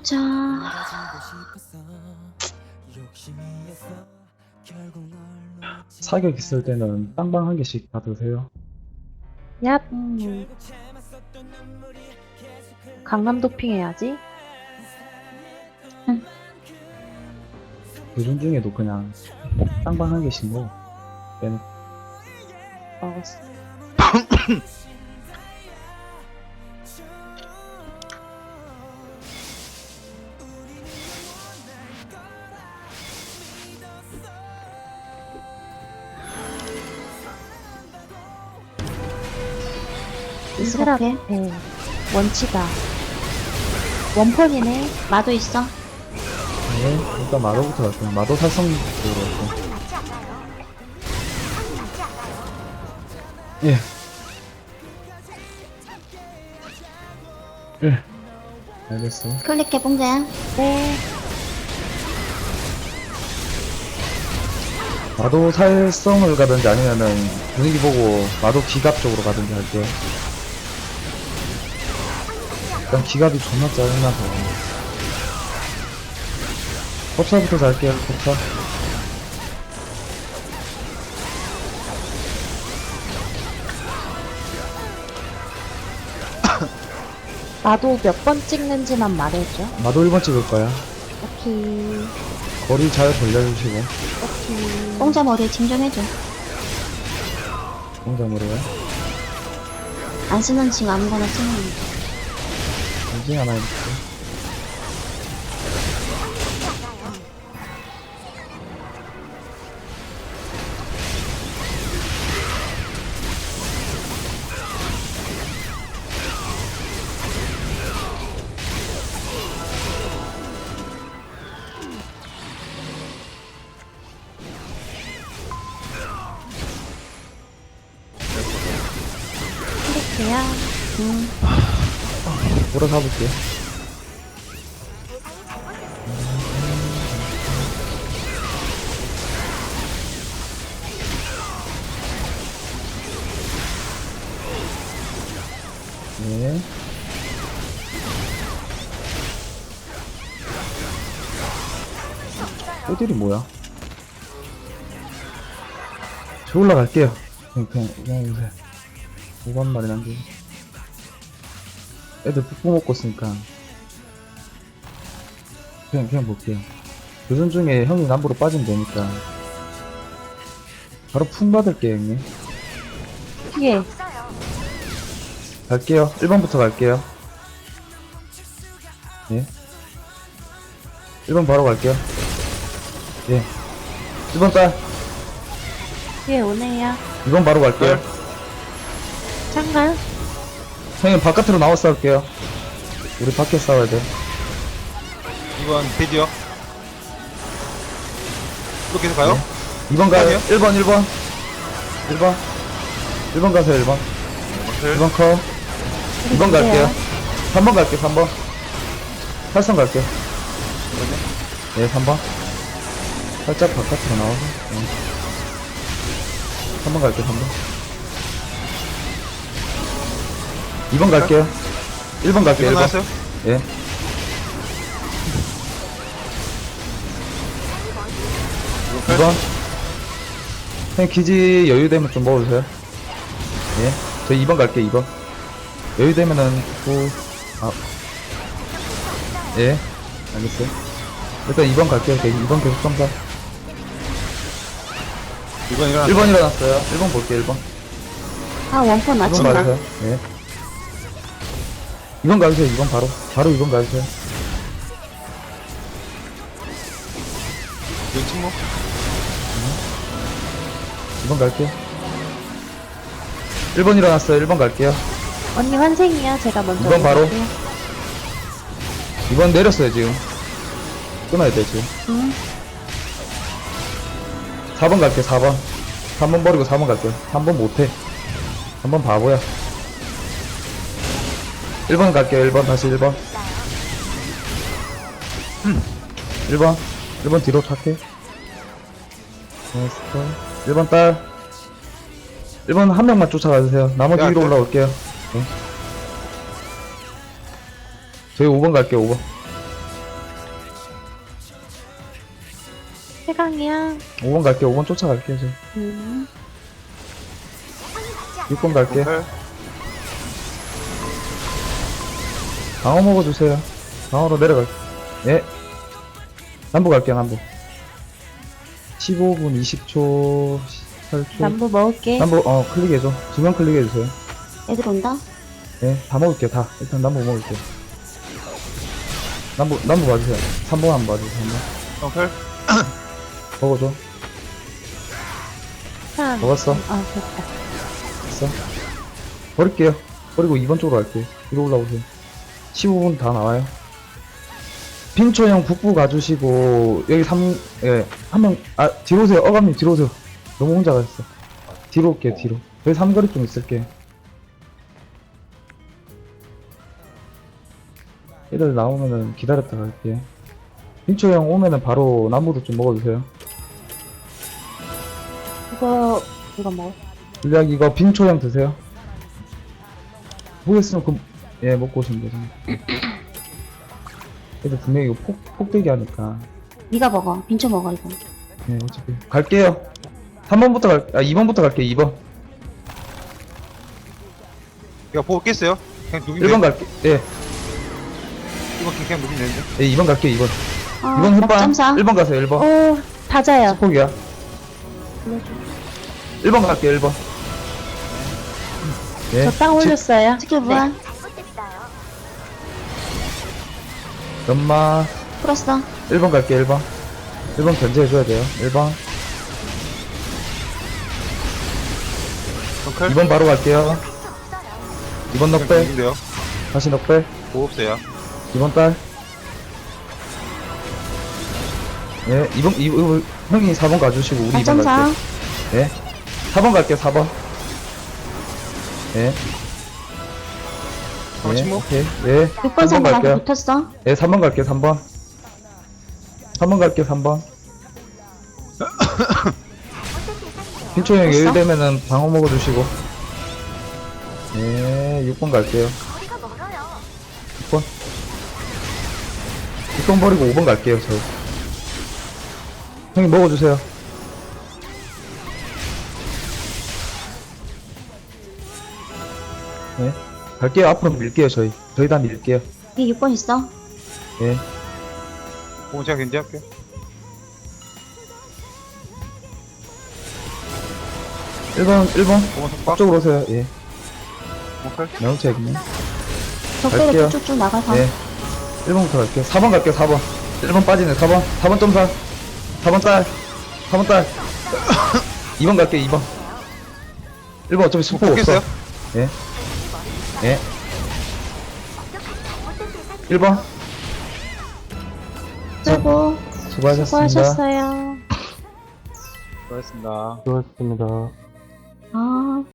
보자. 사격 있을 때는 땅방 한 개씩 받으세요. 얍. 음. 강남 도핑 해야지. 교전 중에도 그냥 땅방 한 개씩 먹어. 빼는. 먹었어. 이스라벨 네. 원치다. 원펀이네. 마도 있어. 네, 일단 마도부터 갈게요. 마도 살성 쪽으로 갈게요. 예. 예. 알겠어. 클릭해 봉자야. 네. 마도 살성을 가든지 아니면은 분위기 보고 마도 기갑 쪽으로 가든지 할게요. 일단 기갑이 존나 짜증나서. 법사부터 갈게요, 법사. 마도 몇 번 찍는지만 말해줘. 마도 1번 찍을 거야. 오케이. 거리 잘 벌려주시고. 오케이. 공자 머리에 짐 좀 해줘. 공장으로요. 안 쓰는 징 아무거나 쓰면 돼. 인증 하나 해볼게요. 클릭해야. 음, 보러 사볼게요. 네. 애들이 뭐야? 저 올라갈게요. 그냥, 그냥, 그냥 요새. 5번 말이 난게. 애들 푹푹 먹고 있으니까. 그냥 그냥 볼게요. 교전 중에 형이 남부로 빠지면 되니까. 바로 품 받을게요 형님. 피해. 갈게요. 1번부터 갈게요. 예. 1번 바로 갈게요. 예. 1번 딸. 피해 오네요. 2번 바로 갈게요. 잠깐. 형님 바깥으로 나와 싸울게요. 우리 밖에 싸워야 돼. 이번 드디어 이렇게 해서 가요? 2번 가요. 아니요? 1번 1번. 1번. 1번 가세요 1번. 네. 2번 커. 2번 갈게요. 3번 갈게요 3번. 8선 갈게요. 네 3번. 살짝 바깥으로 나와서. 네. 3번 갈게요 3번 2번 갈게요 1번 갈게요 1번 이번 나왔어요? 예. 이번 2번. 형 기지 여유되면 좀 먹어주세요. 예. 저 2번 갈게요, 2번. 여유되면은, 구, 아. 예. 알겠어요. 일단 2번 갈게요. 2번 계속 점사. 이번 일어나 1번 일어났어요. 1번 볼게요, 1번. 아, 원펀 2번 맞춘다. 가주세요. 예. 2번 가주세요, 2번 바로. 바로 2번 가주세요. 이번 침묵 2번 갈게요. 1번 일어났어요. 1번 갈게요. 언니 환생이야. 제가 먼저. 이건 바로. 올릴게요. 2번 내렸어요, 지금. 끊어야 돼, 지금. 음, 4번 갈게요, 4번. 3번 버리고 4번 갈게요. 3번 못해. 3번 바보야. 1번 갈게요 1번. 다시 1번. 1번. 1번 뒤로 탈게. 1번 딸. 1번 한 명만 쫓아가주세요. 나머지 위로 그- 올라올게요. 네. 저희 5번 갈게요 5번. 최강이야. 5번 갈게요 5번 쫓아갈게요 지금 음. 6번 갈게요 오케이. 방어 먹어주세요. 방어로 내려갈. 예. 남부 갈게요, 남부. 15분 20초, 8초. 남부 먹을게. 남부, 어, 클릭해줘. 두 명 클릭해주세요. 애들 온다? 예, 다 먹을게요, 다. 일단 남부 먹을게요. 남부, 남부 봐주세요. 3번 한번 봐주세요, 한번. 노플. 먹어줘. 참. 먹었어. 아, 됐다. 됐어. 버릴게요. 버리고 2번 쪽으로 갈게요. 위로 올라오세요. 15분 다 나와요. 핀초형 북부 가주시고, 여기 3, 예, 한 명, 아, 뒤로 오세요. 어감님, 뒤로 오세요. 너무 혼자 가셨어. 뒤로 올게요, 뒤로. 여기 삼거리 좀 있을게요. 얘들 나오면은 기다렸다 갈게요. 핀초형 오면은 바로 나무도 좀 먹어주세요. 이거, 이거 먹어. 물약 이거 빈초 형 드세요. 모르겠으면 그, 예, 먹고 오시면 되죠. 그래도 분명히 이거 폭, 폭대기 하니까. 네가 먹어. 빈초 먹어, 이거. 예, 어차피. 갈게요. 3번부터 갈, 아, 2번부터 갈게요, 2번. 이거 보고 깼어요? 그냥 누군데? 1번 갈게, 예, 1번 그냥 누군 되는데? 예, 2번 갈게요, 2번. 아, 2번 흑방, 낙점사. 1번 가세요, 1번. 오, 다자요. 폭이야. 1번 갈게요, 1번. 예, 저 땅 올렸어요. 스킬 부활. 연마, 풀었어. 1번 갈게요, 1번. 1번 견제해줘야 돼요, 1번. 노플. 2번 바로 갈게요. 2번 넉배? 다시 넉배. 없어요. 이번 달. 예, 이번, 이, 이, 형이 4번 가주시고, 우리 2번 낙점사. 갈게요. 예. 4번 갈게요, 4번. 예. 어, 예, 침묵? 오케이. 예. 6번 3번 사람 나한테 갈게요. 붙었어. 예, 3번 갈게요, 3번. 3번 갈게요, 3번. 핀초 형 됐어? 여유 되면은 방어 먹어주시고. 예, 6번 갈게요. 6번. 6번 버리고 5번 갈게요, 저희. 형님 먹어주세요. 예. 갈게요. 앞으로 밀게요, 저희. 저희 다 밀게요. 여기 6번 있어. 예. 보고 제가 견제할게요. 1번, 1번. 5번 속박. 쪽으로 오세요. 예. 명체있네. 적대로 갈게요. 쭉쭉쭉 나가서. 예. 1번부터 갈게요. 4번 갈게요, 4번. 1번 빠지네, 4번. 4번 점사. 4번 딸. 4번 딸. 2번 갈게요, 2번. 1번 어차피 수포 못 없어. 깼어요? 예. 예. 1번. 쓰고. 수고하셨습니다. 수고하셨어요. 수고하셨습니다. 수고하셨습니다.